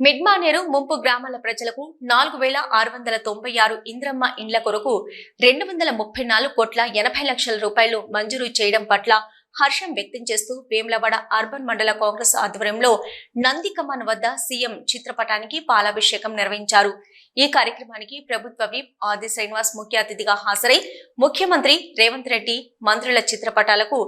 మిడ్మానేరు ముంపు గ్రామాల ప్రజలకు నాలుగు వేల ఆరు వందల తొంభై ఆరు ఇంద్రమ్మ ఇండ్ల కొరకు రెండు వందల ముప్పై నాలుగు కోట్ల ఎనభై లక్షల రూపాయలు మంజూరు చేయడం పట్ల హర్షం వ్యక్తం చేస్తూ వేములవాడ అర్బన్ మండల కాంగ్రెస్ ఆధ్వర్యంలో నందికమన్ వద్ద సీఎం చిత్రపటానికి పాలాభిషేకం నిర్వహించారు. ఈ కార్యక్రమానికి ప్రభుత్వ విప్ ఆది శ్రీనివాస్ ముఖ్య అతిథిగా హాజరై ముఖ్యమంత్రి రేవంత్ రెడ్డి మంత్రుల చిత్రపటాలకు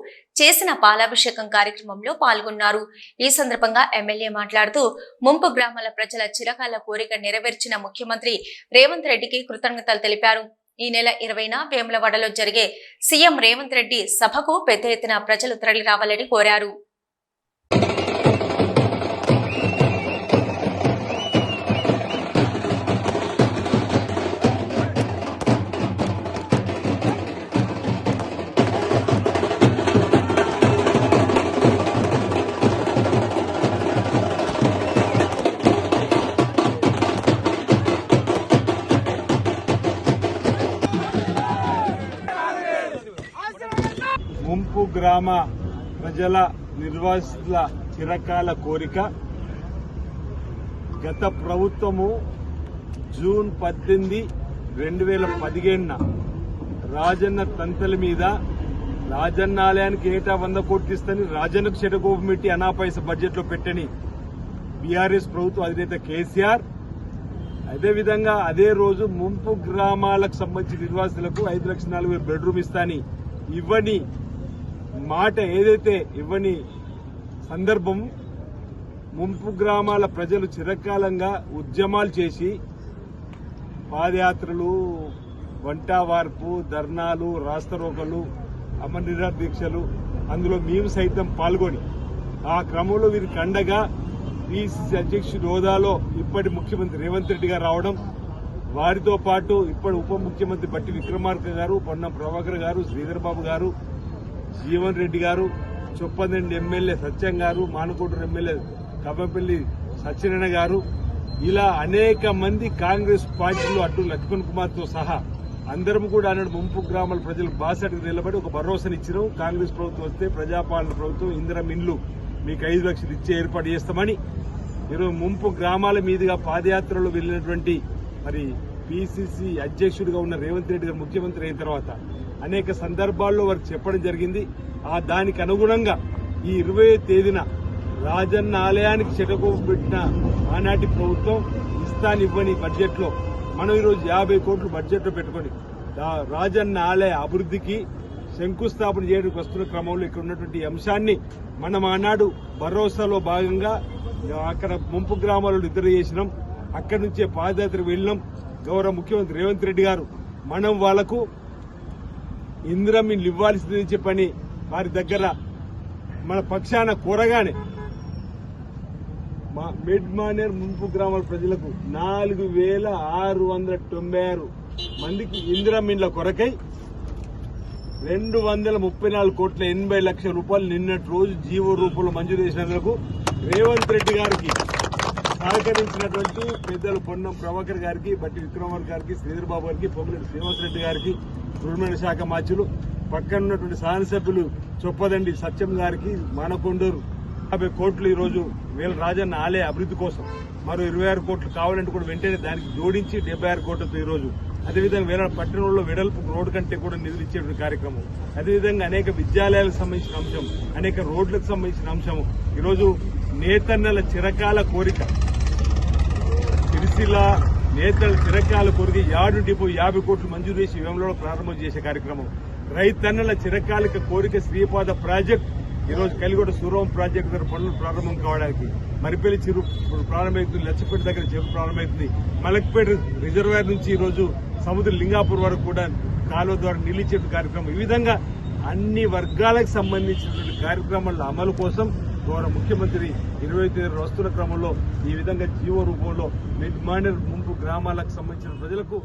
చేసిన పాలాభిషేకం కార్యక్రమంలో పాల్గొన్నారు. ఈ సందర్భంగా ఎమ్మెల్యే మాట్లాడుతూ ముంపు గ్రామాల ప్రజల చిరకాల కోరిక నెరవేర్చిన ముఖ్యమంత్రి రేవంత్ రెడ్డికి కృతజ్ఞతలు తెలిపారు. ఈ నెల ఇరవైన వేములవాడలో జరిగే సీఎం రేవంత్ రెడ్డి సభకు పెద్ద ఎత్తున ప్రజలు తరలి రావాలని కోరారు. ముంపు గ్రామ ప్రజల నిర్వాసితుల చిరకాల కోరిక. గత ప్రభుత్వము జూన్ పద్దెనిమిది రెండు వేల పదిహేడున రాజన్న తంతల మీద రాజన్న ఆలయానికి ఏటా వంద కోట్లు ఇస్తని రాజన్నకు చెడగోపు పెట్టి అనాపైస బడ్జెట్లో పెట్టని బీఆర్ఎస్ ప్రభుత్వ అధినేత కేసీఆర్. అదేవిధంగా అదే రోజు ముంపు గ్రామాలకు సంబంధించిన నిర్వాసితులకు ఐదు లక్షల నాలుగు వేల బెడ్రూమ్ ఇస్తాని ఇవ్వని మాట ఏదైతే ఇవ్వని సందర్భం ముంపు గ్రామాల ప్రజలు చిరకాలంగా ఉద్యమాలు చేసి పాదయాత్రలు వంట వార్పు ధర్నాలు రాస్తరోకలు అమరనిరాహార దీక్షలు అందులో మేము సైతం పాల్గొని ఆ క్రమంలో వీరికి అండగా పిసిసి అధ్యక్షుడి హోదాలో ఇప్పటి ముఖ్యమంత్రి రేవంత్ రెడ్డి గారు రావడం వారితో పాటు ఇప్పటి ఉప ముఖ్యమంత్రి బట్టి విక్రమార్క గారు పొన్నం ప్రభాకర్ గారు శ్రీధర్ బాబు గారు జీవన్ రెడ్డి గారు చొప్పదండి ఎమ్మెల్యే సత్యం గారు మానకోటూరు ఎమ్మెల్యే కవ్వపల్లి సత్యనారాయణ గారు ఇలా అనేక మంది కాంగ్రెస్ పార్టీలో అటు లక్ష్మణ్ కుమార్తో సహా అందరం కూడా అన్నాడు ముంపు గ్రామాల ప్రజలకు బాసటకు నిలబడి ఒక భరోసానిచ్చినాం కాంగ్రెస్ ప్రభుత్వం వస్తే ప్రజాపాలన ప్రభుత్వం ఇందిరం ఇండ్లు మీకు ఐదు లక్షలు ఇచ్చే ఏర్పాటు చేస్తామని. ఈరోజు ముంపు గ్రామాల మీదుగా పాదయాత్రలో వెళ్ళినటువంటి మరి పిసిసి అధ్యక్షుడిగా ఉన్న రేవంత్ రెడ్డి గారు ముఖ్యమంత్రి అయిన తర్వాత అనేక సందర్భాల్లో వారికి చెప్పడం జరిగింది. ఆ దానికి అనుగుణంగా ఈ ఇరవై తేదీన రాజన్న ఆలయానికి చెటకోపు పెట్టిన ఆనాటి ప్రభుత్వం ఇస్తానివ్వని బడ్జెట్లో మనం ఈరోజు యాభై కోట్లు బడ్జెట్లో పెట్టుకొని రాజన్న ఆలయ అభివృద్ధికి శంకుస్థాపన చేయడానికి వస్తున్న క్రమంలో ఇక్కడ ఉన్నటువంటి అంశాన్ని మనం ఆనాడు భరోసాలో భాగంగా అక్కడ ముంపు గ్రామాలలో నిద్ర చేసినాం. అక్కడి నుంచే పాదయాత్ర వెళ్ళినాం. గౌరవ ముఖ్యమంత్రి రేవంత్ రెడ్డి గారు మనం వాళ్ళకు ఇందిరా మీరు ఇవ్వాల్సిందని చెప్పని వారి దగ్గర మన పక్షాన కోరగానే మా మిడ్ మానేర్ ముంపు గ్రామాల ప్రజలకు నాలుగు వేల ఆరు వందల తొంభై ఆరు మందికి ఇందిరా మిన్ల కొరకై రెండు వందల ముప్పై నాలుగు కోట్ల ఎనభై లక్షల రూపాయలు నిన్నటి రోజు జీవో రూపంలో మంజూరు చేసినందుకు రేవంత్ రెడ్డి గారికి సహకరించినటువంటి పెద్దలు పొన్నం ప్రభాకర్ గారికి బట్టి విక్రమార్ గారికి శ్రీధర్ బాబు గారికి పొంగులేటి శ్రీనివాసరెడ్డి గారికి గృహమైన శాఖ మాధ్యులు పక్కన ఉన్నటువంటి శాసనసభ్యులు చొప్పదండి సత్యం గారికి మానకొండూరు. యాభై కోట్లు ఈరోజు వీళ్ళ రాజన్న ఆలయ అభివృద్ధి కోసం మరో ఇరవై ఆరు కోట్లు కావాలంటే కూడా వెంటనే దానికి జోడించి డెబ్బై ఆరు కోట్లతో ఈరోజు. అదేవిధంగా వేరే పట్టణంలో వెడల్పు రోడ్డు కంటే కూడా నిధులు ఇచ్చేటువంటి కార్యక్రమం. అదేవిధంగా అనేక విద్యాలయాలకు సంబంధించిన అంశం అనేక రోడ్లకు సంబంధించిన అంశం. ఈరోజు నేతన్నల చిరకాల కోరిక సిరిసిల్ల నేతల చిరకాల కోరిక యాడు డిపో యాభై కోట్లు మంజూరు చేసి వేములలో ప్రారంభం చేసే కార్యక్రమం. రైతన్నల చిరకాలిక కోరిక శ్రీపాద ప్రాజెక్ట్. ఈ రోజు కలిగొడ సూరం ప్రాజెక్టు దగ్గర పనులు ప్రారంభం కావడానికి మరిపల్లి చిరు ప్రారంభమవుతుంది లచ్చపేట దగ్గర చెరువు ప్రారంభమవుతుంది మలక్పేట రిజర్వాయర్ నుంచి ఈరోజు సముద్ర లింగాపూర్ వరకు కూడా కాలువ ద్వారా నిలిచే కార్యక్రమం. ఈ విధంగా అన్ని వర్గాలకు సంబంధించినటువంటి కార్యక్రమాల అమలు కోసం గౌరవ ముఖ్యమంత్రి ఇరవై తేదీ వస్తున్న క్రమంలో ఈ విధంగా జీవో రూపంలో మిడ్ మైనర్ ముంపు గ్రామాలకు సంబంధించిన ప్రజలకు